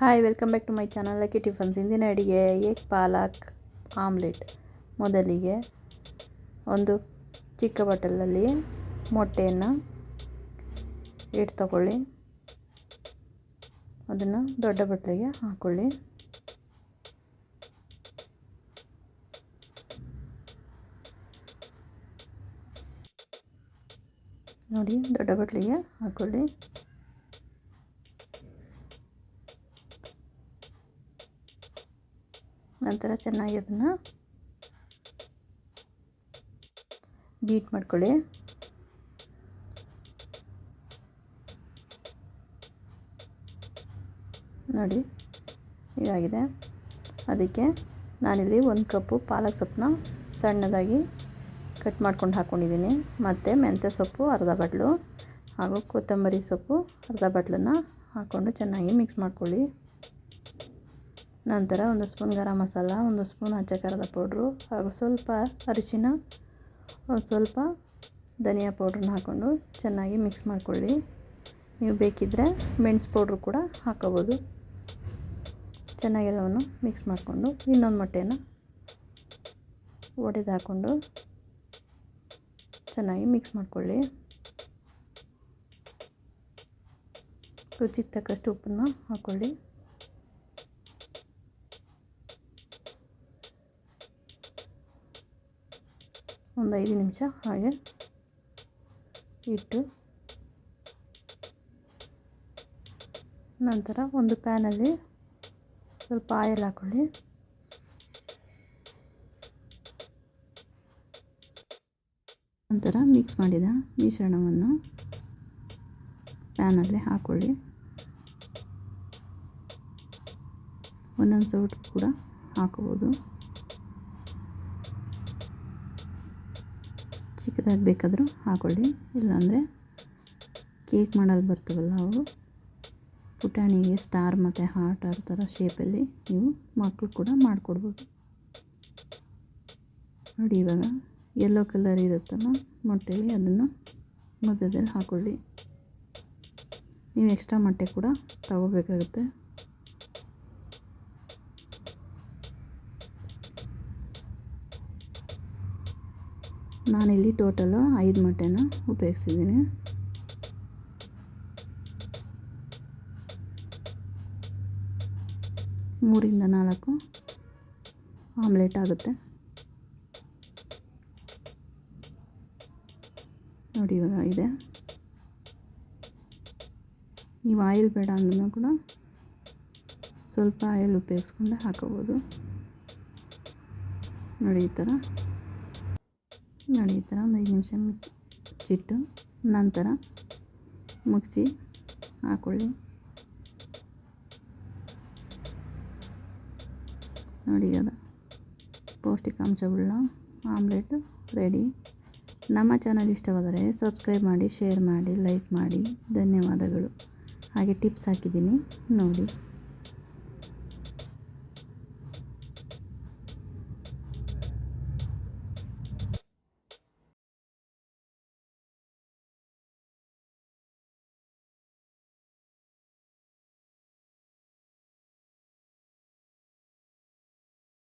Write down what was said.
Hi welcome back to my channel Lucky Tiffins ಇಂದಿನ ಅಡಿಗೆ ಏಕ್ ಪಾಲಕ್ omelette ಮೊದಲಿಗೆ ಒಂದು ಚಿಕ್ಕ ಬಟ್ಟಲಲ್ಲಿ ಮೊಟ್ಟೆಯನ್ನು ಇಟ್ಟು ತಗೊಳ್ಳಿ. ಅದನ್ನು ದೊಡ್ಡ ಬಟ್ಟಲಿಗೆ ಹಾಕ್ಕೊಳ್ಳಿ ನೋಡಿ, ದೊಡ್ಡ ಬಟ್ಟಲಿಗೆ ಹಾಕ್ಕೊಳ್ಳಿ ನಂತರ ಚೆನ್ನಾಗಿ ಅದನ್ನು ಬೀಟ್ ಮಾಡ್ಕೊಳ್ಳಿ. ನೋಡಿ ಹೀಗಾಗಿದೆ ಅದಕ್ಕೆ ನಾನಿಲ್ಲಿ ಒಂದು ಕಪ್ಪು ಪಾಲಕ್ ಸೊಪ್ಪನ್ನ ಸಣ್ಣದಾಗಿ ಕಟ್ ಮಾಡ್ಕೊಂಡು ಹಾಕ್ಕೊಂಡಿದ್ದೀನಿ ಮತ್ತು ಮೆಂತ್ಯ ಸೊಪ್ಪು, ಅರ್ಧ ಬಟ್ಲು ಹಾಗೂ ಕೊತ್ತಂಬರಿ ಸೊಪ್ಪು, ಅರ್ಧ ಬಟ್ಲನ್ನು ಹಾಕ್ಕೊಂಡು ಚೆನ್ನಾಗಿ ಮಿಕ್ಸ್ ಮಾಡ್ಕೊಳ್ಳಿ. ನಂತರ ಒಂದು ಸ್ಪೂನ್ ಗರಂ ಮಸಾಲ, ಒಂದು ಸ್ಪೂನ್ ಹಚ್ಚ ಖಾರದ ಪೌಡ್ರು ಹಾಗೂ ಸ್ವಲ್ಪ ಅರಿಶಿನ, ಒಂದು ಸ್ವಲ್ಪ ಧನಿಯಾ ಪೌಡ್ರನ್ನ ಹಾಕ್ಕೊಂಡು ಚೆನ್ನಾಗಿ ಮಿಕ್ಸ್ ಮಾಡಿಕೊಳ್ಳಿ. ನೀವು ಬೇಕಿದ್ದರೆ ಮೆಣಸು ಪೌಡ್ರು ಕೂಡ ಹಾಕೋಬೋದು. ಚೆನ್ನಾಗೆಲ್ಲವನ್ನು ಮಿಕ್ಸ್ ಮಾಡಿಕೊಂಡು ಇನ್ನೊಂದು ಮೊಟ್ಟೆನ ಒಡೆದು ಹಾಕ್ಕೊಂಡು ಚೆನ್ನಾಗಿ ಮಿಕ್ಸ್ ಮಾಡಿಕೊಳ್ಳಿ. ರುಚಿಗೆ ತಕ್ಕಷ್ಟು ಉಪ್ಪನ್ನು ಹಾಕ್ಕೊಳ್ಳಿ. ಒಂದು ಐದು ನಿಮಿಷ. ಹಾಗೆ. ಇಟ್ಟು. ನಂತರ ಒಂದು ಪ್ಯಾನಲ್ಲಿ ಸ್ವಲ್ಪ ಆಯಿಲ್ ಹಾಕ್ಕೊಳ್ಳಿ ನಂತರ ಮಿಕ್ಸ್ ಮಾಡಿದ ಮಿಶ್ರಣವನ್ನು ಪ್ಯಾನಲ್ಲಿ ಹಾಕ್ಕೊಳ್ಳಿ ಒಂದೊಂದು ಸೌಟ್ ಕೂಡ ಹಾಕೋಬೋದು. ಚಿಕ್ಕದಾಗಿ ಬೇಕಾದರೂ ಹಾಕ್ಕೊಳ್ಳಿ ಇಲ್ಲಾಂದರೆ ಕೇಕ್ ಮಾಡಲು ಬರ್ತವಲ್ಲ ಅವು. ಪುಟಾಣಿಗೆ ಸ್ಟಾರ್ ಮತ್ತು ಹಾರ್ಟ್ ಆ ಥರ ಶೇಪಲ್ಲಿ ನೀವು ಮಕ್ಕಳು ಕೂಡ ಮಾಡಿಕೊಡ್ಬೋದು. ನೋಡಿ ಇವಾಗ ಯೆಲ್ಲೋ ಕಲರ್ ಇರುತ್ತಲ್ಲ ಮೊಟ್ಟೆಗೆ ಅದನ್ನು ಮಧ್ಯದಲ್ಲಿ ಹಾಕ್ಕೊಳ್ಳಿ ನೀವು ಎಕ್ಸ್ಟ್ರಾ ಮೊಟ್ಟೆ ಕೂಡ ತಗೋಬೇಕಾಗುತ್ತೆ. ನಾನಿಲ್ಲಿ ಟೋಟಲು ಐದು ಮೊಟ್ಟೆನ ಉಪಯೋಗಿಸಿದ್ದೀನಿ. ಮೂರಿಂದ ನಾಲ್ಕು ಆಮ್ಲೆಟ್ ಆಗುತ್ತೆ. ನೋಡಿ, ಇವಾಗ ಇದೆ. ನೀವು ಆಯಿಲ್ ಬೇಡ ಅಂದ್ರೂ ಕೂಡ ಸ್ವಲ್ಪ ಆಯಿಲ್ ಉಪಯೋಗಿಸ್ಕೊಂಡೆ ಹಾಕೋಬೋದು. ನೋಡಿ, ಈ ಥರ. ನೋಡಿ, ಈ ಥರ ಒಂದು ಐದು ನಿಮಿಷ ಮುಚ್ಚಿಟ್ಟು ನಂತರ ಮುಗಿಸಿ ಹಾಕೊಳ್ಳಿ. ನೋಡಿ ಅದು ಪೌಷ್ಟಿಕಾಂಶವುಳ್ಳ ಆಮ್ಲೆಟ್ ರೆಡಿ. ನಮ್ಮ ಚಾನಲ್ ಇಷ್ಟವಾದರೆ ಸಬ್ಸ್ಕ್ರೈಬ್ ಮಾಡಿ, ಶೇರ್ ಮಾಡಿ, ಲೈಕ್ ಮಾಡಿ. ಧನ್ಯವಾದಗಳು. ಹಾಗೆ ಟಿಪ್ಸ್ ಹಾಕಿದ್ದೀನಿ. ನೋಡಿ.